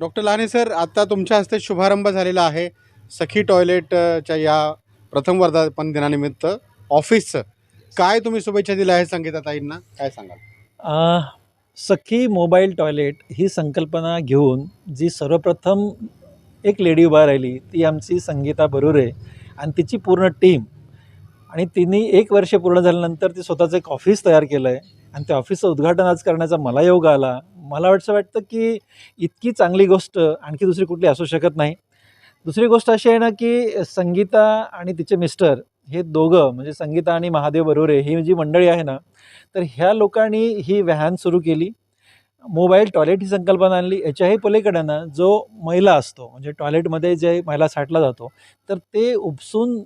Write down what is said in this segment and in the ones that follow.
Doctor Lahane sir आता तुमच्या हस्ते शुभारंभ झालेला आहे. सखी टॉयलेटच्या या प्रथम वर्धापन दिनानिमित्त ऑफिसचं काय तुम्ही शुभेच्छा दिल्या आहे संगीताताईंना काय सांगाल? सखी मोबाईल टॉयलेट ही संकल्पना घेऊन जी सर्वप्रथम एक लेडी उभा राहिली ती आमची संगीता बरुरे आणि तिची पूर्ण टीम आणि तिने एक वर्ष पूर्ण झाल्यानंतर ती स्वतःचं एक ऑफिस तयार केलं आहे आणि त्या ऑफिसचं उद्घाटन आज करण्याचा मला योग आला. मला वाटसं वाटतं की इतकी चांगली गोष्ट आणखी दुसरी कुठली असू शकत नाही. दुसरी गोष्ट अशी आहे ना की संगीता आणि तिचे मिस्टर हे दोघं म्हणजे संगीता आणि महादेव बरोरे ही जी मंडळी आहे ना तर ह्या लोकांनी ही व्हॅन सुरू केली. मोबाईल टॉयलेट ही संकल्पना आणली. याच्याही पलीकडे ना जो मैला असतो म्हणजे टॉयलेटमध्ये जे मैला साठला जातो तर ते उपसून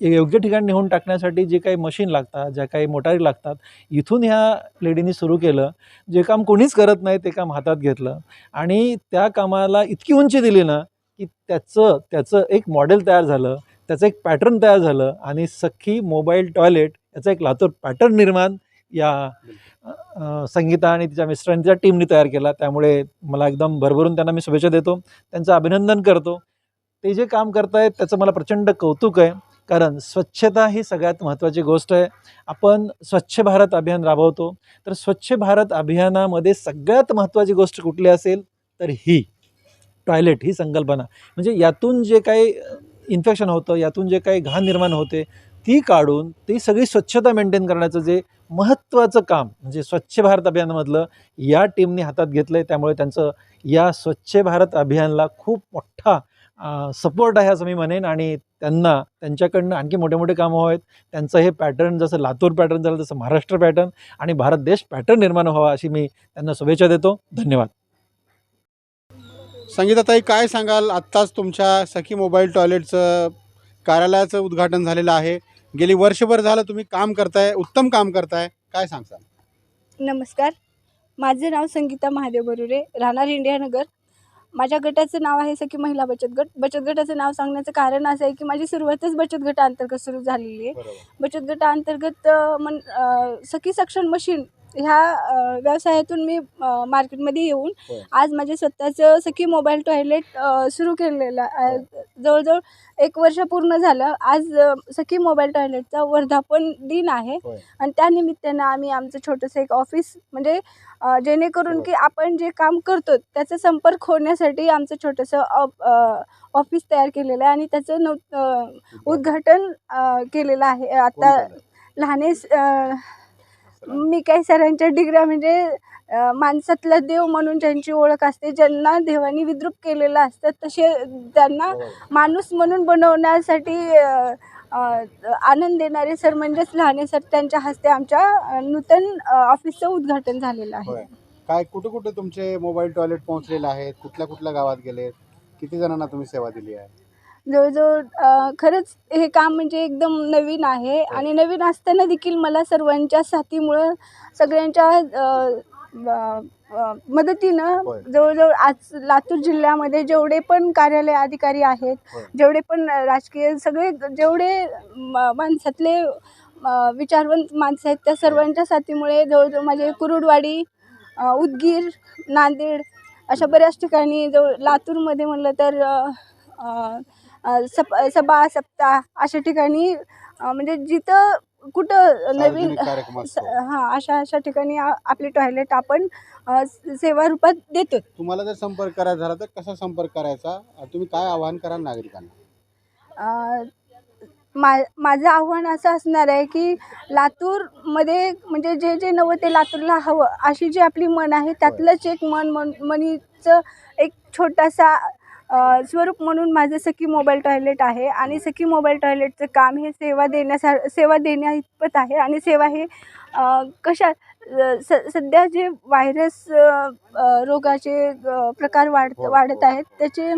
योग्य ठिकाणी नेऊन टाकण्यासाठी जे काही मशीन लागतात ज्या काही मोटारी लागतात इथून ह्या लेडीनी सुरू केलं. जे काम कोणीच करत नाही ते काम हातात घेतलं. आणि त्या कामाला इतकी उंची दिली ना की त्याचं त्याचं एक मॉडेल तयार झालं त्याचं एक पॅटर्न तयार झालं आणि सख्खी मोबाईल टॉयलेट याचा एक लातूर पॅटर्न निर्माण या संगीता आणि तिच्या मिस्टरांच्या टीमने तयार केला. त्यामुळे मला एकदम भरभरून त्यांना मी शुभेच्छा देतो. त्यांचं अभिनंदन करतो. ते जे काम करतायत त्याचं मला प्रचंड कौतुक आहे. कारण स्वच्छता ही सगळ्यात महत्त्वाची गोष्ट आहे. आपण स्वच्छ भारत अभियान राबवतो. तर स्वच्छ भारत अभियानामध्ये सगळ्यात महत्त्वाची गोष्ट कुठली असेल तर ही. टॉयलेट ही संकल्पना. म्हणजे यातून जे काही इन्फेक्शन होतं यातून जे काही घाण निर्माण होते ती काढून ती सगळी स्वच्छता मेंटेन करण्याचं जे महत्त्वाचं काम म्हणजे स्वच्छ भारत अभियानामधलं या टीमने हातात घेतलं आहे त्यामुळे त्यांचं या स्वच्छ भारत अभियानला खूप मोठा सपोर्ट आहे असं मी म्हणेन आणि त्यांना त्यांच्याकडनं आणखी मोठे मोठे कामं व्हावेत त्यांचं हे पॅटर्न जसं लातूर पॅटर्न झालं तसं महाराष्ट्र पॅटर्न आणि भारत देश पॅटर्न निर्माण व्हावा अशी मी त्यांना शुभेच्छा देतो. धन्यवाद. संगीताताई काय सांगाल? आत्ताच तुमच्या सखी मोबाईल टॉयलेटचं कार्यालयाचं उद्घाटन झालेलं आहे. गेली वर्षभर झालं तुम्ही काम करताय उत्तम काम करताय. काय सांगसाल? नमस्कार. माझे नाव संगीता महादेव बरुरे राहणार इंडियानगर माझ्या गटाचं नाव आहे सखी महिला बचत गट बचत गटाचं नाव सांगण्याचं कारण असं आहे की माझी सुरुवातच बचत गटाअंतर्गत सुरू झालेली आहे बचत गटाअंतर्गत मन सखी सक्षम मशीन ह्या व्यवसायातून मी मार्केटमध्ये येऊन. आज माझे स्वतःचं सखी मोबाईल टॉयलेट सुरू केलेलं. जवळजवळ एक वर्ष पूर्ण झालं. आज सखी मोबाईल टॉयलेटचा वर्धापन दिन आहे. आणि त्या निमित्तानं आम्ही आमचं छोटंसं एक ऑफिस म्हणजे जेणेकरून की आपण जे काम करतो त्याचा संपर्क होण्यासाठी आमचं छोटंसं ऑफिस तयार केलेलं आहे. आणि त्याचं नव उद्घाटन. केलेलं आहे. आता? लहाने मी काही सरांच्या डिग्र्या म्हणजे माणसातला देव म्हणून ज्यांची ओळख असते ज्यांना देवाने विद्रूप केलेलं असतं तसे त्यांना बरोबर. माणूस म्हणून बनवण्यासाठी आनंद देणारे सर म्हणजेच लहाने सर त्यांच्या हस्ते आमच्या नूतन ऑफिसचं उद्घाटन झालेलं. आहे काय कुठे कुठे तुमचे मोबाईल टॉयलेट पोहोचलेले आहेत कुठल्या कुठल्या गावात गेलेत किती जणांना तुम्ही सेवा दिली आहे जवळजवळ खरंच हे काम म्हणजे एकदम नवीन आहे आणि नवीन असताना देखील मला सर्वांच्या साथीमुळं सगळ्यांच्या मदतीनं. जवळजवळ आज लातूर जिल्ह्यामध्ये जेवढे पण कार्यालय अधिकारी आहेत. जेवढे पण राजकीय सगळे जेवढे माणसातले विचारवंत माणसं आहेत त्या सर्वांच्या साथीमुळे जवळजवळ माझे कुरुडवाडी उदगीर नांदेड अशा बऱ्याच ठिकाणी जवळ लातूरमध्ये म्हणलं तर सप सभा सप्ताह अशा ठिकाणी म्हणजे जिथं कुठं नवीन. हां अशा अशा ठिकाणी आपले टॉयलेट आपण सेवा रूपात देतो तुम्हाला जर संपर्क करायचा झाला तर कसा संपर्क करायचा? तुम्ही काय आवाहन कराल नागरिकांना? मा माझं आव्हान असं असणार आहे की लातूरमध्ये म्हणजे जे जे नवं ते लातूरला हवं अशी जी आपली मन आहे त्यातलंच एक मन मन मनीचं एक छोटासा स्वरूप म्हणून माझं सखी मोबाईल टॉयलेट आहे आणि सखी मोबाईल टॉयलेटचं काम हे सेवा देण्यासा सेवा देण्या इतपत आहे आणि सेवा हे कशा स सध्या जे व्हायरस रोगाचे प्रकार वाढ हो, वाढत हो, आहेत त्याचे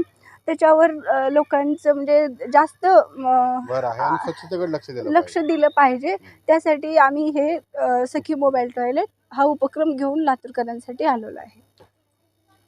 त्याच्यावर लोकांचं म्हणजे जास्त लक्ष दिलं पाहिजे. त्यासाठी आम्ही हे सखी मोबाईल टॉयलेट हा उपक्रम घेऊन लातूरकरांसाठी आलेलो आहे.